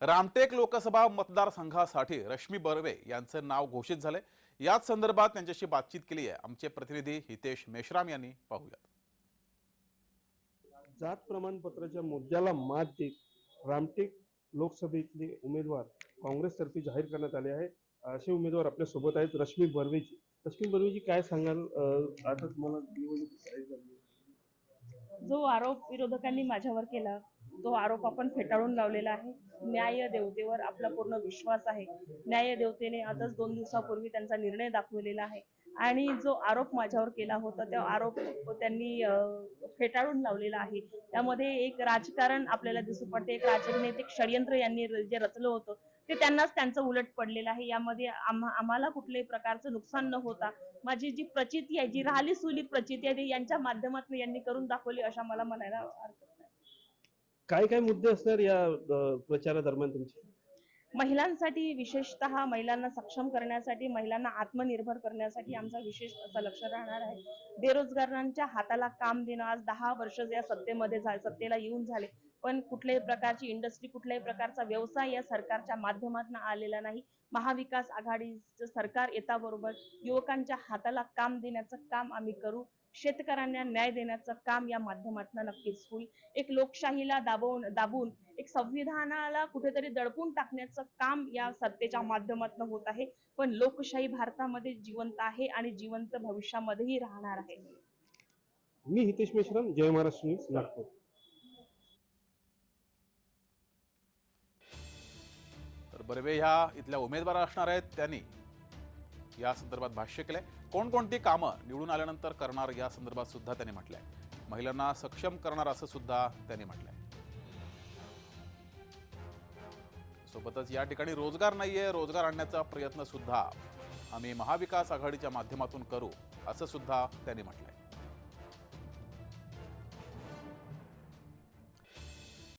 रामटेक लोकसभा मतदारसंघासाठी रश्मी बर्वे यांचं नाव घोषित झालंय. याच संदर्भात त्यांच्याशी बातचीत केली आहे. आमचे प्रतिनिधी हितेश मेश्राम यांनी पाहूयात. जात प्रमाणपत्राच्या मुद्द्याला मात देत रामटेक लोकसभेतले उमेदवार काँग्रेसतर्फे जाहीर करण्यात आले आहे असे उमेदवार आपल्यासोबत आहेत रश्मी बर्वेजी. रश्मी बर्वेजी काय सांगाल? आता तुम्हाला. जो आरोप विरोधकांनी माझ्यावर केला तो आरोप आपण फेटाळून लावलेला आहे. न्याय देवतेवर आपला पूर्ण विश्वास आहे. न्याय देवतेने आजच दोन दिवसापूर्वी त्यांचा निर्णय दाखवलेला आहे. आणि जो आरोप माझ्यावर केला होता त्या आरोप त्यांनी फेटाळून लावलेला आहे. त्यामध्ये एक राजकारण आपल्याला दिसून पडते. एक राजनैतिक षडयंत्र यांनी जे रचलं होतं ते त्यांनाच त्यांचं उलट पडलेलं आहे. यामध्ये आम्हा आम्हाला कुठल्याही प्रकारचं नुकसान न होता माझी जी प्रचिती आहे जी राहिली सुली प्रचिती आहे ती यांच्या माध्यमातून यांनी करून दाखवली अशा मला म्हणायला हरकत काय काय मुद्दे असणार या प्रचारा प्रचारादरम्यान तुमचे? महिलांसाठी विशेषतः महिलांना सक्षम करण्यासाठी महिलांना आत्मनिर्भर करण्यासाठी आमचा विशेष असं लक्ष राहणार आहे. बेरोजगारांच्या हाताला काम देणं आज दहा वर्ष या सत्तेमध्ये सत्तेला येऊन झाले. पण कुठल्याही प्रकारची इंडस्ट्री कुठल्याही प्रकारचा व्यवसाय या सरकारच्या माध्यमातून आलेला नाही. महाविकास आघाडीचं सरकार येताबरोबर युवकांच्या हाताला काम देण्याचं काम आम्ही करू. शेतकऱ्यांना न्याय देण्याचं काम या माध्यमातून नक्कीच होईल. एक लोकशाहीला दाबवून दाबून एक संविधानाला कुठेतरी दडपून टाकण्याचं काम या सत्तेच्या माध्यमातून होत आहे. पण लोकशाही भारतामध्ये जिवंत आहे आणि जिवंत भविष्यामध्येही राहणार आहे. मी हितेश मेश्राम जय महाराष्ट्र न्यूज नागपूर. तर बर्वे ह्या इथल्या उमेदवार असणार आहेत त्यांनी. या संदर्भात भाष्य केलंय. कोणकोणती कामं निवडून आल्यानंतर करणार या संदर्भात सुद्धा त्यांनी म्हटलंय. महिलांना सक्षम करणार असं सुद्धा त्यांनी म्हटलंय. सोबतच या ठिकाणी रोजगार नाही आहे रोजगार आणण्याचा प्रयत्न सुद्धा आम्ही महाविकास आघाडीच्या माध्यमातून करू असं सुद्धा त्यांनी म्हटलंय.